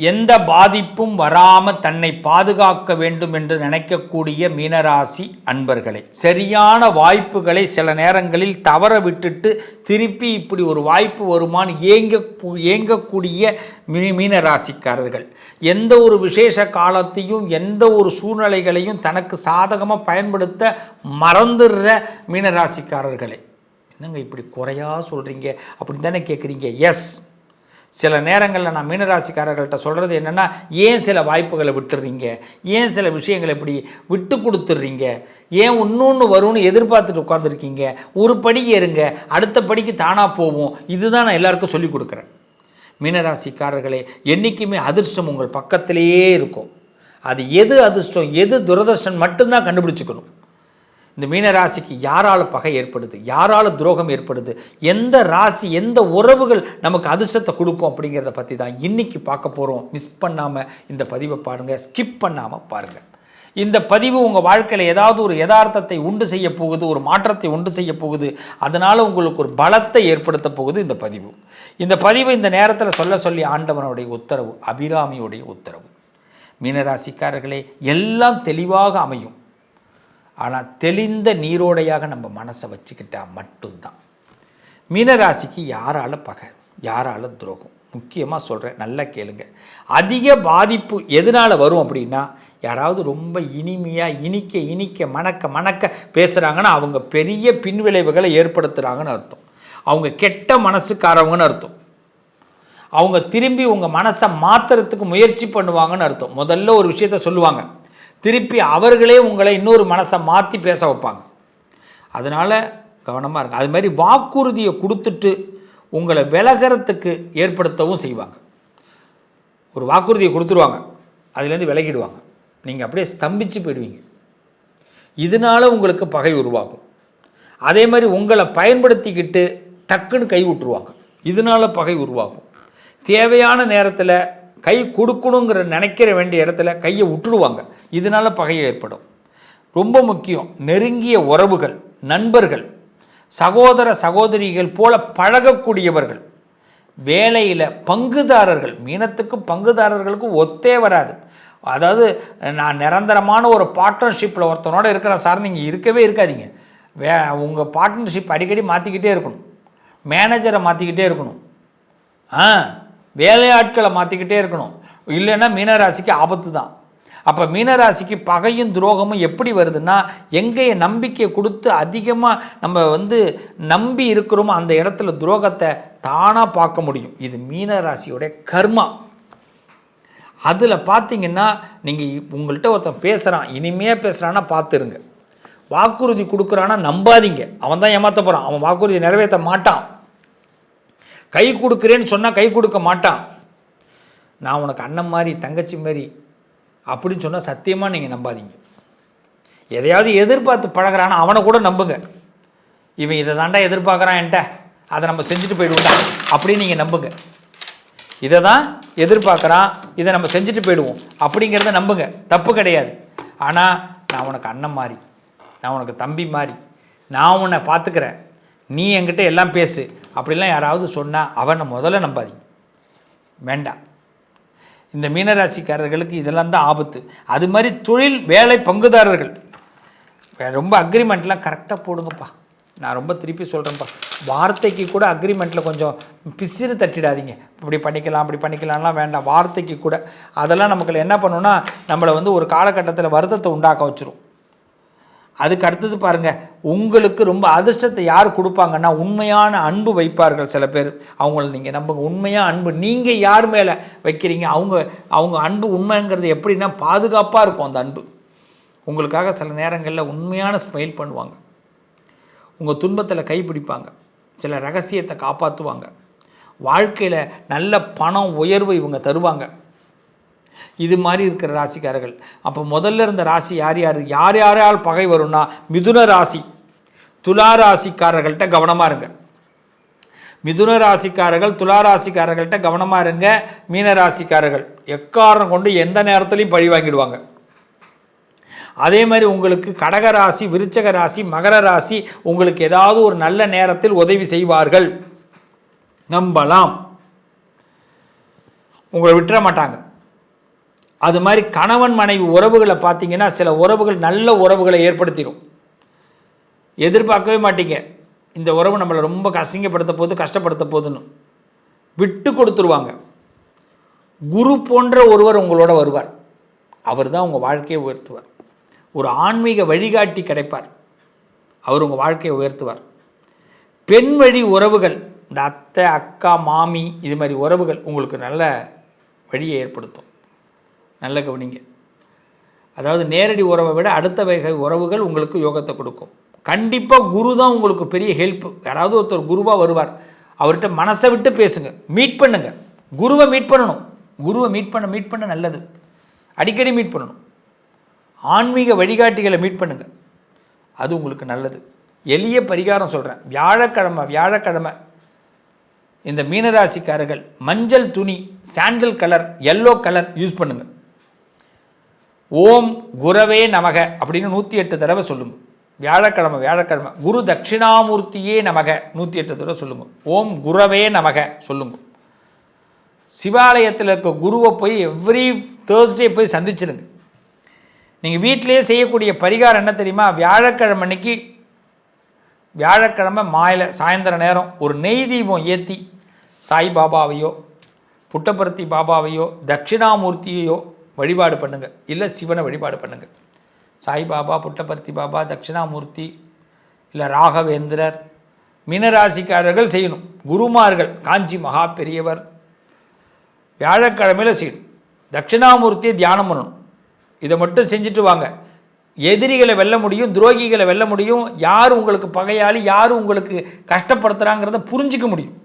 எந்த பாதிப்பும் வராமல் தன்னை பாதுகாக்க வேண்டும் என்று நினைக்கக்கூடிய மீனராசி அன்பர்களே சரியான வாய்ப்புகளை சில நேரங்களில் தவற விட்டுட்டு திருப்பி இப்படி ஒரு வாய்ப்பு வருமானு ஏங்க ஏங்கக்கூடிய மீ மீனராசிக்காரர்கள். எந்த ஒரு விசேஷ காலத்தையும் எந்த ஒரு சூழ்நிலைகளையும் தனக்கு சாதகமாக பயன்படுத்த மறந்துடுற மீனராசிக்காரர்களே. என்னங்க இப்படி குறையா சொல்கிறீங்க அப்படின்னு தானே கேட்குறீங்க எஸ் சில நேரங்களில் நான் மீனராசிக்காரர்கள்ட்ட சொல்கிறது என்னென்னா ஏன் சில வாய்ப்புகளை விட்டுறீங்க? ஏன் சில விஷயங்களை இப்படி விட்டு கொடுத்துட்றீங்க ஏன் இன்னொன்று வரும்னு எதிர்பார்த்துட்டு உட்காந்துருக்கீங்க ஒரு படி ஏறுங்க அடுத்த படிக்கு தானாக போவோம். இதுதான் நான் எல்லாருக்கும் சொல்லிக் கொடுக்குறேன். மீனராசிக்காரர்களே என்றைக்குமே அதிர்ஷ்டம் உங்கள் பக்கத்திலேயே இருக்கும். அது எது அதிர்ஷ்டம் எது துரதிர்ஷ்டம் மட்டும்தான் கண்டுபிடிச்சிக்கணும். இந்த மீனராசிக்கு யாரால் பகை ஏற்படுது? யாரால் துரோகம் ஏற்படுது? எந்த ராசி எந்த உறவுகள் நமக்கு அதிர்ஷ்டத்தை கொடுக்கும் அப்படிங்கிறத பற்றி தான் இன்னைக்கு பார்க்க போகிறோம் மிஸ் பண்ணாமல் இந்த பதிவை பாருங்கள் ஸ்கிப் பண்ணாமல் பாருங்கள் இந்த பதிவு உங்கள் வாழ்க்கையில் ஏதாவது ஒரு யதார்த்தத்தை உண்டு செய்ய போகுது ஒரு மாற்றத்தை உண்டு செய்ய போகுது. அதனால் உங்களுக்கு ஒரு பலத்தை ஏற்படுத்த போகுது இந்த பதிவு. இந்த பதிவு இந்த நேரத்தில் சொல்ல சொல்லி ஆண்டவனுடைய உத்தரவு அபிராமியுடைய உத்தரவு. மீனராசிக்காரர்களே எல்லாம் தெளிவாக அமையும். ஆனால் தெளிந்த நீரோடையாக நம்ம மனசை வச்சுக்கிட்டால் மட்டும்தான். மீனராசிக்கு யாரால பகை? யாரால துரோகம்? முக்கியமாக சொல்கிறேன் நல்லா கேளுங்க. அதிக பாதிப்பு எதனால் வரும் அப்படின்னா யாராவது ரொம்ப இனிமையாக இனிக்க இனிக்க மணக்க மணக்க பேசுகிறாங்கன்னா அவங்க பெரிய பின்விளைவுகளை ஏற்படுத்துகிறாங்கன்னு அர்த்தம். அவங்க கெட்ட மனசுக்காரவங்கன்னு அர்த்தம். அவங்க திரும்பி உங்கள் மனசை மாற்றுறதுக்கு முயற்சி பண்ணுவாங்கன்னு அர்த்தம். முதல்ல ஒரு விஷயத்த சொல்லுவாங்க. திருப்பி அவர்களே உங்களை இன்னொரு மனசை மாற்றி பேச வைப்பாங்க. அதனால் கவனமாக இருக்கும் அது மாதிரி வாக்குறுதியை கொடுத்துட்டு உங்களை விலகிறதுக்கு ஏற்படுத்தவும் செய்வாங்க. ஒரு வாக்குறுதியை கொடுத்துருவாங்க. அதுலேருந்து விலகிடுவாங்க. நீங்கள் அப்படியே ஸ்தம்பிச்சு போயிடுவீங்க. இதனால் உங்களுக்கு பகை உருவாகும். அதே மாதிரி உங்களை பயன்படுத்திக்கிட்டு டக்குன்னு கை விட்டுருவாங்க. இதனால் பகை உருவாகும். தேவையான நேரத்தில் கை கொடுக்கணுங்கிற நினைக்கிற வேண்டிய இடத்துல கையை விட்டுடுவாங்க. இதனால் பகை ஏற்படும். ரொம்ப முக்கியம் நெருங்கிய உறவுகள் நண்பர்கள் சகோதர சகோதரிகள் போல பழகக்கூடியவர்கள் வேலையில் பங்குதாரர்கள் மீனத்துக்கும் பங்குதாரர்களுக்கும் ஒத்தே வராது. அதாவது நான் நிரந்தரமான ஒரு பார்ட்னர்ஷிப்பில் ஒருத்தனோட இருக்கிறேன் சார் நீங்கள் இருக்கவே இருக்காதீங்க. வே உங்கள் பார்ட்னர்ஷிப் அடிக்கடி மாற்றிக்கிட்டே இருக்கணும். மேனேஜரை மாற்றிக்கிட்டே இருக்கணும். ஆ? வேலையாட்களை மாற்றிக்கிட்டே இருக்கணும். இல்லைன்னா மீனராசிக்கு ஆபத்து தான். அப்போ மீனராசிக்கு பகையும் துரோகமும் எப்படி வருதுன்னா எங்கேயே நம்பிக்கை கொடுத்து அதிகமாக நம்ம வந்து நம்பி இருக்கிறோமோ அந்த இடத்துல துரோகத்தை தானாக பார்க்க முடியும். இது மீனராசியோடைய கர்மா. அதில் பார்த்தீங்கன்னா நீங்கள் உங்கள்கிட்ட ஒருத்தன் பேசுகிறான் இனிமையாக பேசுகிறான்னா பார்த்துருங்க வாக்குறுதி கொடுக்குறான்னா நம்பாதீங்க. அவன் தான் ஏமாற்ற போகிறான் அவன் வாக்குறுதி நிறைவேற்ற மாட்டான். கை கொடுக்குறேன்னு சொன்னால் கை கொடுக்க மாட்டான். நான் உனக்கு அண்ணன் மாதிரி தங்கச்சி மாதிரி அப்படின்னு சொன்னால் சத்தியமாக நீங்கள் நம்பாதீங்க. எதையாவது எதிர்பார்த்து பழகிறானா அவனை கூட நம்புங்க. இவன் இதை தாண்டா எதிர்பார்க்குறான் என்கிட்ட. அதை நம்ம செஞ்சுட்டு போயிடுவோம்டா அப்படின்னு நீங்கள் நம்புங்க. இதை தான் எதிர்பார்க்குறான் இதை நம்ம செஞ்சுட்டு போயிடுவோம் அப்படிங்கிறத நம்புங்க. தப்பு கிடையாது. ஆனால் நான் உனக்கு அண்ணன் மாதிரி நான் உனக்கு தம்பி மாதிரி நான் உன்னை பார்த்துக்கிறேன். நீ என்கிட்ட எல்லாம் பேசு. அப்படிலாம் யாராவது சொன்னால் அவனை முதல்ல நம்பாதீங்க. வேண்டாம். இந்த மீனராசிக்காரர்களுக்கு இதெல்லாம் தான் ஆபத்து. அது மாதிரி தொழில் வேலை பங்குதாரர்கள். ரொம்ப அக்ரிமெண்ட்லாம் கரெக்டாக போடுங்கப்பா. நான் ரொம்ப திருப்பி சொல்கிறேன்ப்பா வார்த்தைக்கு கூட அக்ரிமெண்ட்டில் கொஞ்சம் பிசிறு தட்டிடாதீங்க. இப்படி பண்ணிக்கலாம் அப்படி பண்ணிக்கலாம்லாம் வேண்டாம். வார்த்தைக்கு கூட. அதெல்லாம் நமக்கு என்ன பண்ணுன்னா நம்மளை வந்து ஒரு காலகட்டத்தில் வருத்தத்தை உண்டாக்க வச்சிரும். அதுக்கு அடுத்தது பாருங்க உங்களுக்கு ரொம்ப அதிர்ஷ்டத்தை யார் கொடுப்பாங்கன்னா உண்மையான அன்பு வைப்பார்கள் சில பேர். அவங்கள நீங்கள் நம்புங்க. உண்மையாக அன்பு நீங்கள் யார் மேலே வைக்கிறீங்க? அவங்க அவங்க அன்பு உண்மைங்கிறது எப்படின்னா பாதுகாப்பாக இருக்கும் அந்த அன்பு. உங்களுக்காக சில நேரங்களில் உண்மையான ஸ்மைல் பண்ணுவாங்க. உங்கள் துன்பத்தில் கைப்பிடிப்பாங்க சில ரகசியத்தை காப்பாற்றுவாங்க வாழ்க்கையில் நல்ல பணம் உயர்வு இவங்க தருவாங்க. இது மாதிரி இருக்கிற ராசிக்காரர்கள். அப்போ முதல்ல இருந்த ராசி யார் யார்? யார் யாரால் பகை வரும்னா மிதுன ராசி. துலா ராசிக்காரர்கள்ட்ட கவனமாக இருங்க. மிதுன ராசிக்காரர்கள் துலா ராசிக்காரர்கள்ட்ட கவனமாக இருங்க. மீன ராசிக்காரர்கள். எக்காரணம் கொண்டு எந்த நேரத்துலையும் பழி வாங்கிடுவாங்க. அதே மாதிரி உங்களுக்கு கடக ராசி விருச்சக ராசி மகர ராசி உங்களுக்கு ஏதாவது ஒரு நல்ல நேரத்தில் உதவி செய்வார்கள். நம்பலாம். உங்களை விட்டுற மாட்டாங்க. அது மாதிரி கணவன் மனைவி உறவுகளை பார்த்தீங்கன்னா சில உறவுகள் நல்ல உறவுகளை ஏற்படுத்திடும் எதிர்பார்க்கவே மாட்டீங்க. இந்த உறவு நம்மளை ரொம்ப கசிங்கப்படுத்த போது கஷ்டப்படுத்த போதுன்னு விட்டு கொடுத்துருவாங்க. குரு போன்ற ஒருவர் உங்களோட வருவார். அவர் தான் உங்கள் வாழ்க்கையை உயர்த்துவார். ஒரு ஆன்மீக வழிகாட்டி கிடைப்பார். அவர் உங்கள் வாழ்க்கையை உயர்த்துவார். பெண் வழி உறவுகள் இந்த அத்தை அக்கா மாமி இது மாதிரி உறவுகள் உங்களுக்கு நல்ல வழியை ஏற்படுத்தும். நல்ல கவனிங்க. அதாவது நேரடி உறவை விட அடுத்த வகை உறவுகள் உங்களுக்கு யோகத்தை கொடுக்கும். கண்டிப்பாக குரு தான் உங்களுக்கு பெரிய ஹெல்ப் யாராவது ஒருத்தர் குருவாக வருவார். அவர்கிட்ட மனசை விட்டு பேசுங்க. மீட் பண்ணுங்கள் குருவை மீட் பண்ணணும். குருவை மீட் பண்ண மீட் பண்ண நல்லது. அடிக்கடி மீட் பண்ணணும். ஆன்மீக வழிகாட்டிகளை மீட் பண்ணுங்கள் அது உங்களுக்கு நல்லது. எளிய பரிகாரம் சொல்கிறேன் வியாழக்கிழமை வியாழக்கிழமை. இந்த மீனராசிக்காரர்கள் மஞ்சள் துணி sandal colour yellow colour use பண்ணுங்கள் ஓம் குரவே நமக அப்படின்னு நூற்றி எட்டு தடவை சொல்லுங்க. வியாழக்கிழமை வியாழக்கிழமை. குரு தட்சிணாமூர்த்தியே நமக நூற்றி எட்டு தடவை சொல்லுங்க. ஓம் குரவே நமக சொல்லுங்க. சிவாலயத்தில் இருக்க குருவை போய் எவ்ரி தேர்ஸ்டே போய் சந்திச்சிருங்க. நீங்கள் வீட்டிலேயே செய்யக்கூடிய பரிகாரம் என்ன தெரியுமா? வியாழக்கிழமை அன்னைக்கு வியாழக்கிழமை மாயில சாயந்தர நேரம் ஒரு நெய் தீபம் ஏற்றி சாய்பாபாவையோ புட்டபர்த்தி பாபாவையோ தட்சிணாமூர்த்தியையோ வழிபாடு பண்ணுங்கள் இல்லை சிவனை வழிபாடு பண்ணுங்கள் சாய்பாபா புட்டபர்த்தி பாபா தட்சிணாமூர்த்தி இல்லை ராகவேந்திரர் மீனராசிக்காரர்கள் செய்யணும். குருமார்கள் காஞ்சி மகா பெரியவர் வியாழக்கிழமையில் செய்யணும். தட்சிணாமூர்த்தியை தியானம் பண்ணணும். இதை மட்டும் செஞ்சுட்டு வாங்க. எதிரிகளை வெல்ல முடியும் துரோகிகளை வெல்ல முடியும் யார் உங்களுக்கு பகையாளி யார் உங்களுக்கு கஷ்டப்படுத்துகிறாங்கிறத புரிஞ்சிக்க முடியும்.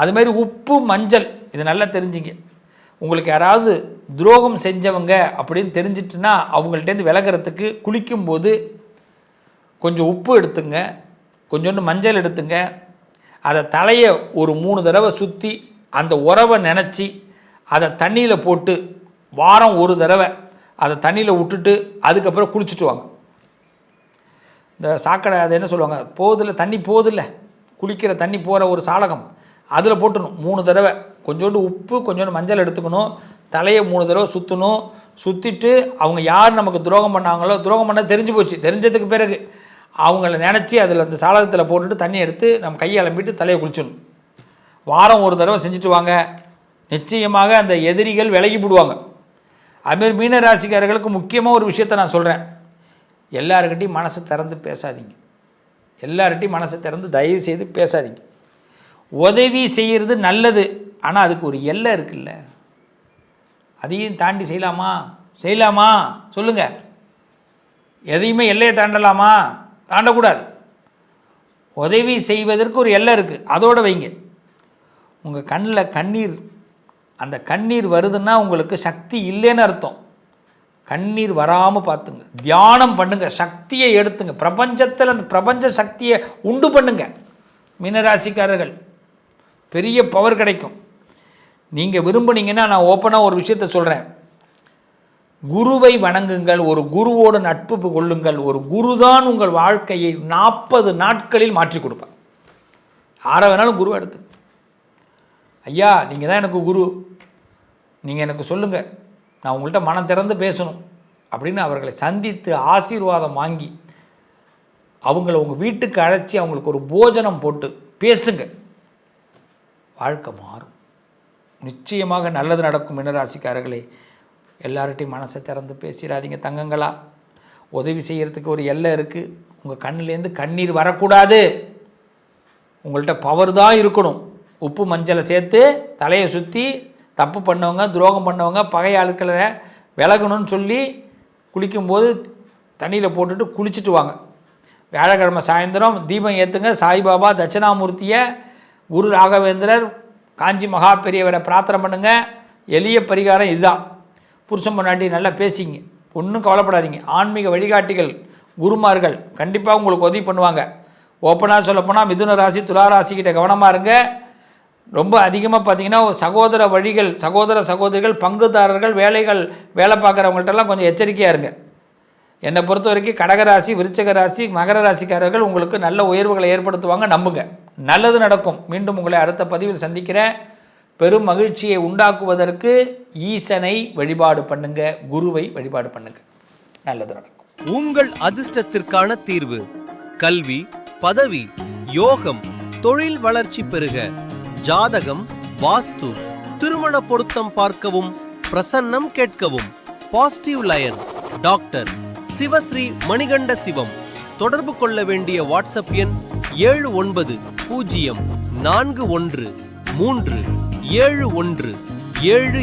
அதுமாரி உப்பு மஞ்சள் இது நல்லா தெரிஞ்சுங்க. உங்களுக்கு யாராவது துரோகம் செஞ்சவங்க அப்படின்னு தெரிஞ்சிட்டுன்னா அவங்கள்ட்டேருந்து விலகிறதுக்கு குளிக்கும்போது கொஞ்சம் உப்பு எடுத்துங்க கொஞ்சோண்டு மஞ்சள் எடுத்துங்க. அதை தலையை ஒரு மூணு தடவை சுற்றி அந்த உறவை நினச்சி அதை தண்ணியில் போட்டு வாரம் ஒரு தடவை அதை தண்ணியில் விட்டுட்டு அதுக்கப்புறம் குளிச்சுட்டு வாங்க. இந்த சாக்கடை அது என்ன சொல்லுவாங்க? போதில்லை தண்ணி போதில்லை குளிக்கிற தண்ணி போகிற ஒரு சாலகம். அதில் போட்டுணும். மூணு தடவை. கொஞ்சோண்டு உப்பு கொஞ்சோண்டு மஞ்சள் எடுத்துக்கணும். தலையை மூணு தடவை சுற்றணும் சுற்றிட்டு அவங்க யார் நமக்கு துரோகம் பண்ணாங்களோ துரோகம் பண்ணால் தெரிஞ்சு போச்சு. தெரிஞ்சதுக்கு பிறகு அவங்கள நினச்சி அதில் அந்த சாளகத்தில் போட்டுட்டு தண்ணி எடுத்து நம்ம கையை அலம்பிட்டு தலையை குளிச்சிடணும். வாரம் ஒரு தடவை செஞ்சுட்டு வாங்க. நிச்சயமாக அந்த எதிரிகள் விலகி போடுவாங்க. அதுமாரி மீன ராசிக்காரர்களுக்கு முக்கியமாக ஒரு விஷயத்தை நான் சொல்கிறேன் எல்லாருக்கிட்டையும் மனசை திறந்து பேசாதீங்க. எல்லார்கிட்டையும் மனசை திறந்து தயவு செய்து பேசாதீங்க. உதவி செய்கிறது நல்லது. ஆனால் அதுக்கு ஒரு எல்லை இருக்குல்ல. அதையும் தாண்டி செய்யலாமா? செய்யலாமா? சொல்லுங்கள் எதையுமே எல்லையை தாண்டலாமா? தாண்டக்கூடாது. உதவி செய்வதற்கு ஒரு எல்லை இருக்குது அதோடு வைங்க. உங்கள் கண்ணில் கண்ணீர் அந்த கண்ணீர் வருதுன்னா உங்களுக்கு சக்தி இல்லைன்னு அர்த்தம். கண்ணீர் வராமல் பார்த்துங்க. தியானம் பண்ணுங்கள் சக்தியை எடுத்துங்க. பிரபஞ்சத்தில் அந்த பிரபஞ்ச சக்தியை உண்டு பண்ணுங்க. மீனராசிக்காரர்கள். பெரிய பவர் கிடைக்கும். நீங்கள் விரும்புனீங்கன்னா நான் ஓப்பனாக ஒரு விஷயத்த சொல்கிறேன் குருவை வணங்குங்கள் ஒரு குருவோடு நட்பு கொள்ளுங்கள் ஒரு குருதான் உங்கள் வாழ்க்கையை நாற்பது நாட்களில் மாற்றி கொடுப்பார். யாரை வேணாலும் குருவை எடுத்து. ஐயா நீங்கள் தான் எனக்கு குரு. நீங்கள் எனக்கு சொல்லுங்கள் நான் உங்கள்கிட்ட மனம் திறந்து பேசணும். அப்படின்னு அவர்களை சந்தித்து ஆசீர்வாதம் வாங்கி அவங்கள உங்கள் வீட்டுக்கு அழைச்சி அவங்களுக்கு ஒரு போஜனம் போட்டு பேசுங்க. வாழ்க்கை மாறும். நிச்சயமாக நல்லது நடக்கும் மினராசிக்காரர்களே எல்லார்ட்டையும் மனசை திறந்து பேசிடாதீங்க தங்கங்களா. உதவி செய்கிறதுக்கு ஒரு எல்லை இருக்குது உங்கள் கண்ணிலேருந்து கண்ணீர் வரக்கூடாது. உங்கள்கிட்ட பவர் தான் இருக்கணும். உப்பு மஞ்சளை சேர்த்து தலையை சுற்றி தப்பு பண்ணவங்க துரோகம் பண்ணவங்க பகை ஆட்களை விலகணும்னு சொல்லி குளிக்கும்போது தண்ணியில் போட்டுட்டு குளிச்சுட்டு வாங்க. வியாழக்கிழமை சாயந்தரம் தீபம் ஏற்றுங்க சாய்பாபா தட்சிணாமூர்த்தியை குரு ராகவேந்திரர் காஞ்சி மகா பெரியவரை பிரார்த்தனை பண்ணுங்க. எளிய பரிகாரம் இதுதான். புருஷன் பொண்டாட்டி நல்லா பேசிங்க. ஒன்றும் கவலைப்படாதீங்க. ஆன்மீக வழிகாட்டிகள் குருமார்கள் கண்டிப்பாக உங்களுக்கு உதவி பண்ணுவாங்க. ஓப்பனாக சொல்லப்போனால் மிதுன ராசி துலா ராசிக்கிட்ட கவனமாக இருங்க. ரொம்ப அதிகமாக பார்த்தீங்கன்னா சகோதர வழிகள் சகோதர சகோதரிகள் பங்குதாரர்கள் வேலைகள் வேலை பார்க்குறவங்கள்ட்டெல்லாம் கொஞ்சம் எச்சரிக்கையாக இருங்க. என்னை பொறுத்த வரைக்கும் கடகராசி விருச்சக ராசி மகர ராசிக்காரர்கள் உங்களுக்கு நல்ல உயர்வுகளை ஏற்படுத்துவாங்க நம்புங்க. நல்லது நடக்கும். மீண்டும் உங்களை அடுத்த பதிவில் சந்திக்கிறேன். பெரும் மகிழ்ச்சியை உண்டாக்குவதற்கு ஈசனை வழிபாடு பண்ணுங்க குருவை வழிபாடு பண்ணுங்க. நல்லது நடக்கும். உங்கள் அதிர்ஷ்டத்திற்கான தீர்வு கல்வி பதவி யோகம் தொழில் வளர்ச்சி பெருக ஜாதகம் வாஸ்து திருமண பொருத்தம் பார்க்கவும் பிரசன்னம் கேட்கவும். Positive lion doctor Sivasri Manikanda Sivam. தொடர்பு கொள்ள வேண்டிய வாட்ஸ்அப் எண் ஏழு ஒன்பது பூஜ்ஜியம் நான்கு ஒன்று மூன்று ஏழு ஒன்று ஏழு